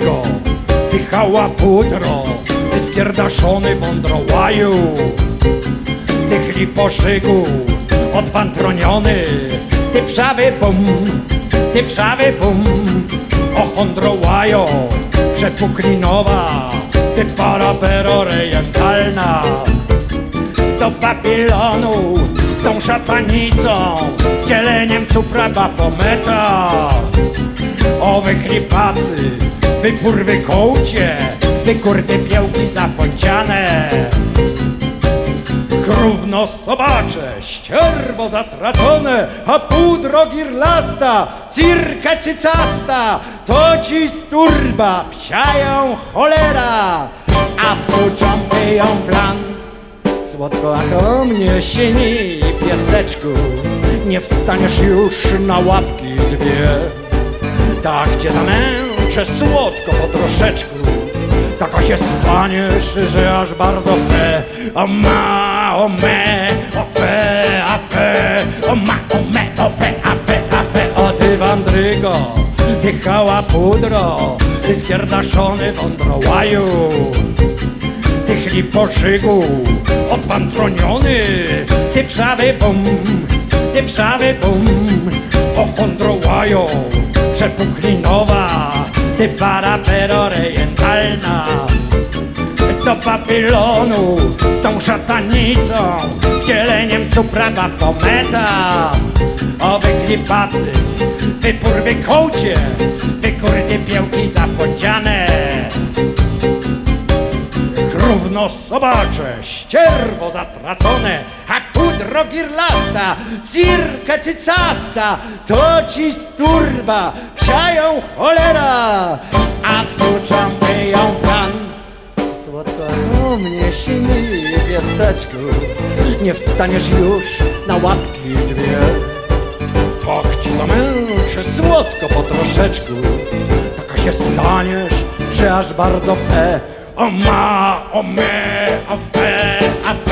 Wandrygo, ty hała pudro, ty skierdaszony wądrołaju, ty chliposzyku, odpantroniony, ty wrzawy bum, ty wrzawy bum, o chondrołajo, przepuklinowa, ty parapero rejentalna, do Babilonu z tą szatanicą, dzieleniem supra bafometa. O wy chlipacy, wy kurwy kołcie, wy kurwy piełki zafonciane. Krówno sobacze, ścierwo zatracone, a pudro girlasta, cirka cycasta, to ci sturba, psiają cholera, a wsuczą piją plan. Słodko ach o mnie sieni, pieseczku, nie wstaniesz już na łapki dwie. Tak cię zamęczę słodko po troszeczku, taka się staniesz, że aż bardzo fe. O ma, o me, o fe, a fe, o ma, o me, o fe, a fe, a fe, o ty wandrygo, ty hała pudro, ty skierdaszony wądrołaju. Ty chliposzyku, odpantroniony, ty wrzawy bum, wrzawy bum, o chondrołajo, przepuklinowa, ty parapero rejentalna. Do Babilonu z tą szatanicą, wcieleniem suprawa fometa. O wy chlipacy, wy purwy kołcie, wy kurde piełki zafonciane. Równo sobacze, ścierwo zatracone, a pudro girlasta, cirka cycasta, to ci sturba, psiają cholera, a wsuczą piją pan. Słodko o mnie sini, pieseczku, nie wstaniesz już na łapki dwie. Tak ci zamęczę słodko po troszeczku, taka się staniesz, że aż bardzo fe. O ma, o me, o fe, a fe.